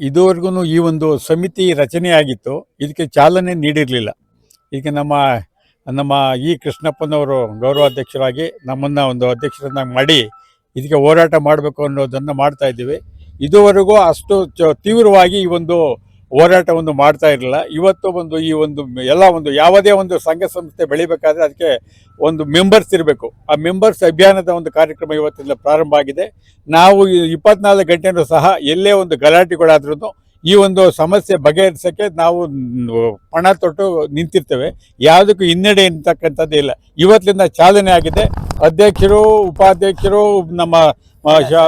ಇದುವರೆಗೂ ಈ ಒಂದು ಸಮಿತಿ ರಚನೆಯಾಗಿತ್ತು ಇದಕ್ಕೆ ಚಾಲನೆ ನೀಡಿರಲಿಲ್ಲ. ಈಗ ನಮ್ಮ ನಮ್ಮ ಇ ಕೃಷ್ಣಪ್ಪನವರು ಗೌರವಾಧ್ಯಕ್ಷರಾಗಿ ನಮ್ಮನ್ನು ಒಂದು ಅಧ್ಯಕ್ಷರನ್ನಾಗಿ ಮಾಡಿ ಇದಕ್ಕೆ ಹೋರಾಟ ಮಾಡಬೇಕು ಅನ್ನೋದನ್ನು ಮಾಡ್ತಾ ಇದ್ದೀವಿ. ಇದುವರೆಗೂ ಅಷ್ಟು ತೀವ್ರವಾಗಿ ಈ ಒಂದು ಹೋರಾಟವನ್ನು ಮಾಡ್ತಾ ಇರಲಿಲ್ಲ. ಇವತ್ತು ಒಂದು ಈ ಒಂದು ಎಲ್ಲ ಒಂದು ಯಾವುದೇ ಒಂದು ಸಂಘ ಸಂಸ್ಥೆ ಬೆಳಿಬೇಕಾದ್ರೆ ಅದಕ್ಕೆ ಒಂದು ಮೆಂಬರ್ಸ್ ಇರಬೇಕು. ಆ ಮೆಂಬರ್ಸ್ ಅಭಿಯಾನದ ಒಂದು ಕಾರ್ಯಕ್ರಮ ಇವತ್ತಿಂದ ಪ್ರಾರಂಭ ಆಗಿದೆ. ನಾವು ಇಪ್ಪತ್ನಾಲ್ಕು ಗಂಟೆನೂ ಸಹ ಎಲ್ಲೇ ಒಂದು ಗಲಾಟೆಗಳಾದ್ರೂ ಈ ಒಂದು ಸಮಸ್ಯೆ ಬಗೆಹರಿಸೋಕ್ಕೆ ನಾವು ಪಣ ತೊಟ್ಟು ನಿಂತಿರ್ತೇವೆ. ಯಾವುದಕ್ಕೂ ಹಿನ್ನಡೆ ಅಂತಕ್ಕಂಥದ್ದು ಇಲ್ಲ. ಇವತ್ತಿನಿಂದ ಚಾಲನೆ ಆಗಿದೆ. ಅಧ್ಯಕ್ಷರು, ಉಪಾಧ್ಯಕ್ಷರು, ನಮ್ಮ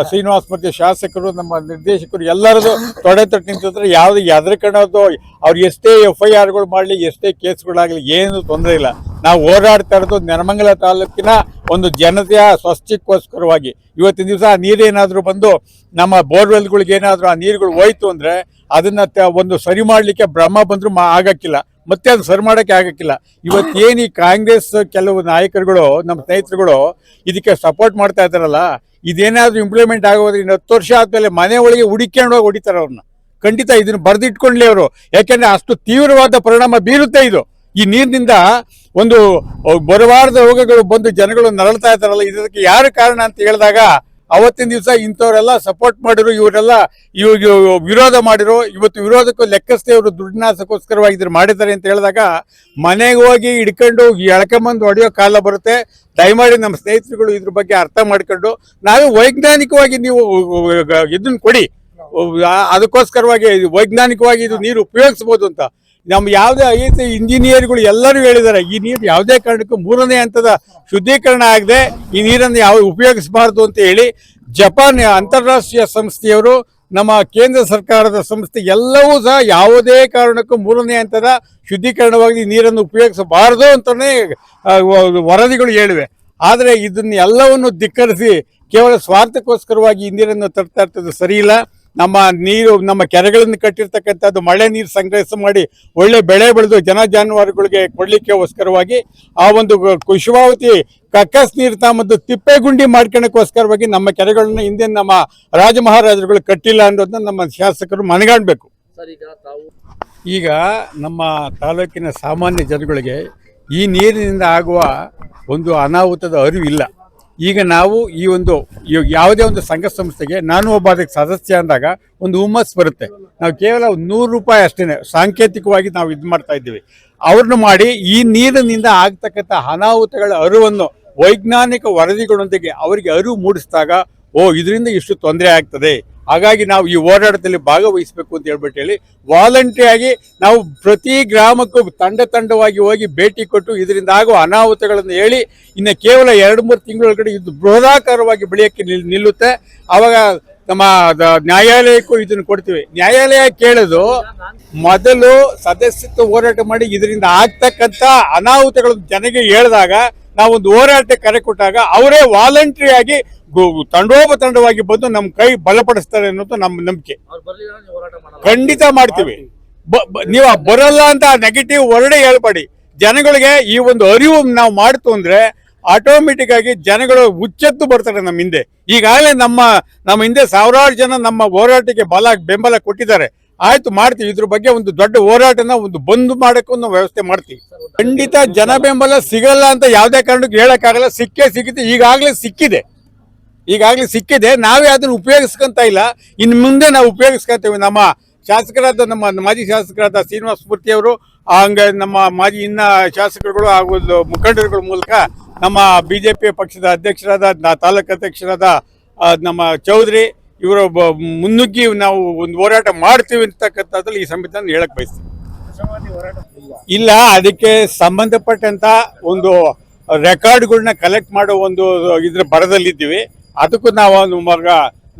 ಶ್ರೀನಿವಾಸ ಮೂರ್ತಿ ಶಾಸಕರು, ನಮ್ಮ ನಿರ್ದೇಶಕರು ಎಲ್ಲರದು ತೊಡೆ ತೊಟ್ಟು ನಿಂತಿದ್ರೆ ಯಾವುದು ಹೆದರ್ಕೊಳ್ಳೋದು ಅವ್ರು ಎಷ್ಟೇ ಎಫ್ ಐ ಆರ್ಗಳು ಮಾಡಲಿ, ಎಷ್ಟೇ ಕೇಸ್ಗಳಾಗಲಿ, ಏನು ತೊಂದರೆ ಇಲ್ಲ. ನಾವು ಓಡಾಡ್ತಾ ಇರೋದು ನೆಲಮಂಗಲ ತಾಲೂಕಿನ ಒಂದು ಜನತೆಯ ಸ್ವಚ್ಛಕ್ಕೋಸ್ಕರವಾಗಿ ಇವತ್ತಿನ ದಿವಸ ಆ ನೀರೇನಾದರೂ ಬಂದು ನಮ್ಮ ಬೋರ್ವೆಲ್ಗಳಿಗೆ ಏನಾದರೂ ಆ ನೀರುಗಳು ಹೋಯ್ತು ಅಂದರೆ ಅದನ್ನ ಒಂದು ಸರಿ ಮಾಡಲಿಕ್ಕೆ ಭ್ರಮ ಬಂದರೂ ಮಾ ಆಗಕ್ಕಿಲ್ಲ. ಮತ್ತೆ ಅದು ಸರಿ ಮಾಡೋಕ್ಕೆ ಆಗಕ್ಕಿಲ್ಲ. ಇವತ್ತೇನು ಈ ಕಾಂಗ್ರೆಸ್ ಕೆಲವು ನಾಯಕರುಗಳು, ನಮ್ಮ ಸ್ನೇಹಿತರುಗಳು ಇದಕ್ಕೆ ಸಪೋರ್ಟ್ ಮಾಡ್ತಾ ಇದ್ದಾರಲ್ಲ, ಇದೇನಾದರೂ ಇಂಪ್ಲಿಮೆಂಟ್ ಆಗೋದ್ರೆ ಇನ್ನು ಹತ್ತು ವರ್ಷ ಆದ್ಮೇಲೆ ಮನೆ ಒಳಗೆ ಹುಡುಕೊಂಡು ಹೋಗಿ ಹೊಡಿತಾರೆ ಅವ್ರನ್ನ. ಖಂಡಿತ ಇದನ್ನ ಬರೆದಿಟ್ಕೊಂಡ್ಲಿ ಅವರು. ಯಾಕೆಂದ್ರೆ ಅಷ್ಟು ತೀವ್ರವಾದ ಪರಿಣಾಮ ಬೀರುತ್ತೆ ಇದು. ಈ ನೀರಿನಿಂದ ಒಂದು ಬರಬಾರದ ರೋಗಗಳು ಬಂದು ಜನಗಳು ನರಳ್ತಾ ಇದ್ದಾರಲ್ಲ, ಇದಕ್ಕೆ ಯಾರು ಕಾರಣ ಅಂತ ಹೇಳಿದಾಗ ಅವತ್ತಿನ ದಿವಸ ಇಂಥವರೆಲ್ಲ ಸಪೋರ್ಟ್ ಮಾಡಿದ್ರು ಇವರೆಲ್ಲ ಇವ್ ಇವ್ ವಿರೋಧ ಮಾಡಿರೋ, ಇವತ್ತು ವಿರೋಧಕ್ಕೂ ಲೆಕ್ಕಸ್ಥೆ ಇವರು ದುಡ್ಡಿನಾಸಕ್ಕೋಸ್ಕರವಾಗಿ ಇದ್ರ ಮಾಡಿದ್ದಾರೆ ಅಂತ ಹೇಳಿದಾಗ ಮನೆಗೆ ಹೋಗಿ ಹಿಡ್ಕೊಂಡು ಎಳ್ಕೊಂಬಂದು ಹೊಡೆಯೋ ಕಾಲ ಬರುತ್ತೆ. ದಯಮಾಡಿ ನಮ್ಮ ಸ್ನೇಹಿತರುಗಳು ಇದ್ರ ಬಗ್ಗೆ ಅರ್ಥ ಮಾಡ್ಕೊಂಡು, ನಾವು ವೈಜ್ಞಾನಿಕವಾಗಿ ನೀವು ಇದನ್ನ ಕೊಡಿ. ಅದಕ್ಕೋಸ್ಕರವಾಗಿ ವೈಜ್ಞಾನಿಕವಾಗಿ ಇದು ನೀರು ಉಪಯೋಗಿಸ್ಬೋದು ಅಂತ. ನಮ್ಮ ಯಾವುದೇ ಐ ಎಸ್ ಇಂಜಿನಿಯರ್ಗಳು ಎಲ್ಲರೂ ಹೇಳಿದ್ದಾರೆ, ಈ ನೀರು ಯಾವುದೇ ಕಾರಣಕ್ಕೂ ಮೂರನೇ ಹಂತದ ಶುದ್ಧೀಕರಣ ಆಗದೆ ಈ ನೀರನ್ನು ಯಾವ ಉಪಯೋಗಿಸಬಾರ್ದು ಅಂತ ಹೇಳಿ ಜಪಾನ್ ಅಂತಾರಾಷ್ಟ್ರೀಯ ಸಂಸ್ಥೆಯವರು, ನಮ್ಮ ಕೇಂದ್ರ ಸರ್ಕಾರದ ಸಂಸ್ಥೆ ಎಲ್ಲವೂ ಸಹ ಯಾವುದೇ ಕಾರಣಕ್ಕೂ ಮೂರನೇ ಹಂತದ ಶುದ್ಧೀಕರಣವಾಗಿ ಈ ನೀರನ್ನು ಉಪಯೋಗಿಸಬಾರದು ಅಂತಲೇ ವರದಿಗಳು ಹೇಳಿವೆ. ಆದರೆ ಇದನ್ನ ಎಲ್ಲವನ್ನು ಧಿಕ್ಕರಿಸಿ ಕೇವಲ ಸ್ವಾರ್ಥಕ್ಕೋಸ್ಕರವಾಗಿ ಈ ನೀರನ್ನು ತರ್ತಾ ಇರ್ತದೆ ಸರಿ ಇಲ್ಲ ನಮ್ಮ ನೀರು ನಮ್ಮ ಕೆರೆಗಳನ್ನು ಕಟ್ಟಿರ್ತಕ್ಕಂಥದ್ದು ಮಳೆ ನೀರು ಸಂಗ್ರಹಿಸ ಮಾಡಿ ಒಳ್ಳೆ ಬೆಳೆ ಬೆಳೆದು ಜನ ಜಾನುವಾರುಗಳಿಗೆ ಕೊಡ್ಲಿಕ್ಕೋಸ್ಕರವಾಗಿ ಆ ಒಂದು ಕುಶುವಾವತಿ ಕಕ್ಕಸ್ ನೀರು ತಾಮದ್ದು ತಿಪ್ಪೆಗುಂಡಿ ಮಾಡ್ಕೊಳಕ್ಕೋಸ್ಕರವಾಗಿ ನಮ್ಮ ಕೆರೆಗಳನ್ನ ಹಿಂದೆ ನಮ್ಮ ರಾಜ ಮಹಾರಾಜರುಗಳು ಕಟ್ಟಿಲ್ಲ ಅನ್ನೋದನ್ನ ನಮ್ಮ ಶಾಸಕರು ಮನಗಾಣಬೇಕು. ಸರ್ ಈಗ ತಾವು ಈಗ ನಮ್ಮ ತಾಲೂಕಿನ ಸಾಮಾನ್ಯ ಜನಗಳಿಗೆ ಈ ನೀರಿನಿಂದ ಆಗುವ ಒಂದು ಅನಾಹುತದ ಅರಿವಿಲ್ಲ. ಈಗ ನಾವು ಈ ಒಂದು ಯಾವುದೇ ಒಂದು ಸಂಘ ಸಂಸ್ಥೆಗೆ ನಾನು ಒಬ್ಬ ಅದಕ್ಕೆ ಸದಸ್ಯ ಅಂದಾಗ ಒಂದು ಹುಮ್ಮಸ್ ಬರುತ್ತೆ. ನಾವು ಕೇವಲ ನೂರು ರೂಪಾಯಿ ಅಷ್ಟೇ ಸಾಂಕೇತಿಕವಾಗಿ ನಾವು ಇದು ಮಾಡ್ತಾ ಇದ್ದೀವಿ. ಅವ್ರನ್ನ ಮಾಡಿ ಈ ನೀರಿನಿಂದ ಆಗ್ತಕ್ಕಂಥ ಅನಾಹುತಗಳ ಅರಿವನ್ನು ವೈಜ್ಞಾನಿಕ ವರದಿಗಳೊಂದಿಗೆ ಅವರಿಗೆ ಅರಿವು ಮೂಡಿಸಿದಾಗ, ಓ, ಇದರಿಂದ ಇಷ್ಟು ತೊಂದರೆ ಆಗ್ತದೆ. ಹಾಗಾಗಿ ನಾವು ಈ ಹೋರಾಟದಲ್ಲಿ ಭಾಗವಹಿಸಬೇಕು ಅಂತ ಹೇಳ್ಬಿಟ್ಟು ಹೇಳಿ ವಾಲಂಟಿಯಾಗಿ ನಾವು ಪ್ರತಿ ಗ್ರಾಮಕ್ಕೂ ತಂಡ ತಂಡವಾಗಿ ಹೋಗಿ ಭೇಟಿ ಕೊಟ್ಟು ಇದರಿಂದ ಆಗುವ ಅನಾಹುತಗಳನ್ನು ಹೇಳಿ, ಇನ್ನು ಕೇವಲ ಎರಡು ಮೂರು ತಿಂಗಳೊಳಗಡೆ ಇದು ಬೃಹದಾಕಾರವಾಗಿ ಬೆಳೆಯೋಕ್ಕೆ ನಿಲ್, ನಿಲ್ಲುತ್ತೆ. ಆವಾಗ ನಮ್ಮ ನ್ಯಾಯಾಲಯಕ್ಕೂ ಇದನ್ನು ಕೊಡ್ತೀವಿ. ನ್ಯಾಯಾಲಯ ಕೇಳೋದು, ಮೊದಲು ಸದಸ್ಯತ್ವ ಹೋರಾಟ ಮಾಡಿ ಇದರಿಂದ ಆಗ್ತಕ್ಕಂಥ ಅನಾಹುತಗಳನ್ನು ಜನಗೆ ಹೇಳಿದಾಗ ನಾವೊಂದು ಹೋರಾಟ ಕರೆ ಕೊಟ್ಟಾಗ ಅವರೇ ವಾಲಂಟ್ರಿ ಆಗಿ ಗು- ತಂಡೋಪತಂಡವಾಗಿ ಬಂದು ನಮ್ಮ ಕೈ ಬಲಪಡಿಸ್ತಾರೆ ಅನ್ನೋದು ನಮ್ಮ ನಂಬಿಕೆ. ಖಂಡಿತ ಮಾಡ್ತೀವಿ. ನೀವು ಬರಲ್ಲ ಅಂತ ನೆಗೆಟಿವ್ ವರ್ಡ್ ಹೇಳ್ಬೇಡಿ. ಜನಗಳಿಗೆ ಈ ಒಂದು ಅರಿವು ನಾವು ಮಾಡ್ತು ಅಂದ್ರೆ ಆಟೋಮೆಟಿಕ್ ಆಗಿ ಜನಗಳು ಹುಚ್ಚೆತ್ತು ಬರ್ತಾರೆ ನಮ್ಮ ಹಿಂದೆ. ಈಗಾಗಲೇ ನಮ್ಮ ನಮ್ಮ ಹಿಂದೆ ಸಾವಿರಾರು ಜನ ನಮ್ಮ ಹೋರಾಟಕ್ಕೆ ಬಲ ಬೆಂಬಲ ಕೊಟ್ಟಿದ್ದಾರೆ. ಆಯ್ತು ಮಾಡ್ತೀವಿ. ಇದ್ರ ಬಗ್ಗೆ ಒಂದು ದೊಡ್ಡ ಹೋರಾಟನ ಒಂದು ಬಂದ್ ಮಾಡಕ್ಕೊಂದು ವ್ಯವಸ್ಥೆ ಮಾಡ್ತೀವಿ. ಖಂಡಿತ ಜನ ಬೆಂಬಲ ಸಿಗಲ್ಲ ಅಂತ ಯಾವುದೇ ಕಾರಣಕ್ಕೂ ಹೇಳಕ್ಕಾಗಲ್ಲ. ಸಿಕ್ಕೇ ಸಿಗುತ್ತೆ. ಈಗಾಗಲೇ ಸಿಕ್ಕಿದೆ. ಈಗಾಗಲೇ ಸಿಕ್ಕಿದೆ. ನಾವೇ ಅದನ್ನು ಉಪಯೋಗಿಸ್ಕೊಂತ ಇಲ್ಲ. ಇನ್ನು ಮುಂದೆ ನಾವು ಉಪಯೋಗಿಸ್ಕೊಂತೀವಿ. ನಮ್ಮ ಶಾಸಕರಾದ ನಮ್ಮ ಮಾಜಿ ಶಾಸಕರಾದ ಶ್ರೀನಿವಾಸ ಮೂರ್ತಿ ಅವರು, ಹಂಗ ನಮ್ಮ ಮಾಜಿ ಇನ್ನ ಶಾಸಕರುಗಳು ಹಾಗೂ ಮುಖಂಡರುಗಳ ಮೂಲಕ ನಮ್ಮ ಬಿಜೆಪಿ ಪಕ್ಷದ ಅಧ್ಯಕ್ಷರಾದ ತಾಲೂಕು ಅಧ್ಯಕ್ಷರಾದ ನಮ್ಮ ಚೌಧರಿ ಇವರು ಮುನ್ನುಗ್ಗಿ ನಾವು ಒಂದು ಹೋರಾಟ ಮಾಡ್ತೀವಿ ಅಂತಕ್ಕಂಥದ್ರಲ್ಲಿ ಈ ಸಂವಿಧಾನ ಹೇಳಕ್ ಬಯಸ್ತೀವಿ. ಇಲ್ಲ. ಅದಕ್ಕೆ ಸಂಬಂಧಪಟ್ಟಂತ ಒಂದು ರೆಕಾರ್ಡ್ಗಳನ್ನ ಕಲೆಕ್ಟ್ ಮಾಡೋ ಒಂದು ಇದ್ರ ಬರದಲ್ಲಿದ್ದೀವಿ ಅದಕ್ಕೂ ನಾವು ಮಗ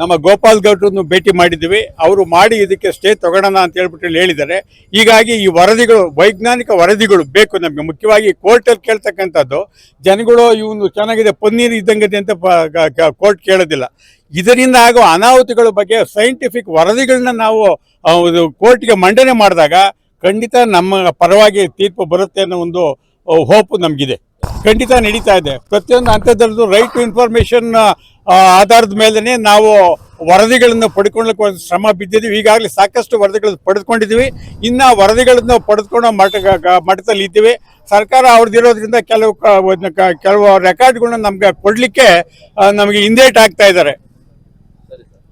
ನಮ್ಮ ಗೋಪಾಲ್ ಗೌಡ್ರನ್ನು ಭೇಟಿ ಮಾಡಿದ್ದೀವಿ. ಅವರು ಮಾಡಿ ಇದಕ್ಕೆ ಸ್ಟೇ ತಗೊಳ್ಳೋಣ ಅಂತ ಹೇಳ್ಬಿಟ್ಟು ಹೇಳಿ ಹೇಳಿದ್ದಾರೆ. ಹೀಗಾಗಿ ಈ ವರದಿಗಳು ವೈಜ್ಞಾನಿಕ ವರದಿಗಳು ಬೇಕು ನಮಗೆ. ಮುಖ್ಯವಾಗಿ ಕೋರ್ಟಲ್ಲಿ ಕೇಳ್ತಕ್ಕಂಥದ್ದು ಜನಗಳು ಇವನು ಚೆನ್ನಾಗಿದೆ ಪನ್ನೀರ್ ಇದ್ದಂಗಿದೆ ಅಂತ ಕೋರ್ಟ್ ಕೇಳೋದಿಲ್ಲ. ಇದರಿಂದ ಆಗುವ ಅನಾಹುತಗಳ ಬಗ್ಗೆ ಸೈಂಟಿಫಿಕ್ ವರದಿಗಳನ್ನ ನಾವು ಕೋರ್ಟ್ಗೆ ಮಂಡನೆ ಮಾಡಿದಾಗ ಖಂಡಿತ ನಮ್ಮ ಪರವಾಗಿ ತೀರ್ಪು ಬರುತ್ತೆ ಅನ್ನೋ ಒಂದು ಹೋಪ್ ನಮಗಿದೆ. ಖಂಡಿತ ನಡೀತಾ ಇದೆ. ಪ್ರತಿಯೊಂದು ಹಂತದಲ್ಲೂ ರೈಟ್ ಟು ಇನ್ಫಾರ್ಮೇಶನ್ ಆಧಾರದ ಮೇಲೇ ನಾವು ವರದಿಗಳನ್ನು ಪಡ್ಕೊಳ್ಳಕ್ಕೆ ಒಂದು ಶ್ರಮ ಬಿದ್ದಿದ್ದೀವಿ. ಈಗಾಗಲೇ ಸಾಕಷ್ಟು ವರದಿಗಳನ್ನು ಪಡೆದುಕೊಂಡಿದ್ದೀವಿ. ಇನ್ನು ವರದಿಗಳನ್ನು ಪಡೆದುಕೊಳ್ಳೋ ಮಟ್ಟ ಮಟ್ಟದಲ್ಲಿ ಇದ್ದೀವಿ. ಸರ್ಕಾರ ಅವ್ರದ್ದಿರೋದ್ರಿಂದ ಕೆಲವು ಕೆಲವು ರೆಕಾರ್ಡ್ಗಳನ್ನ ನಮ್ಗೆ ಕೊಡಲಿಕ್ಕೆ ನಮಗೆ ಹಿಂದೇಟ್ ಆಗ್ತಾ ಇದ್ದಾರೆ.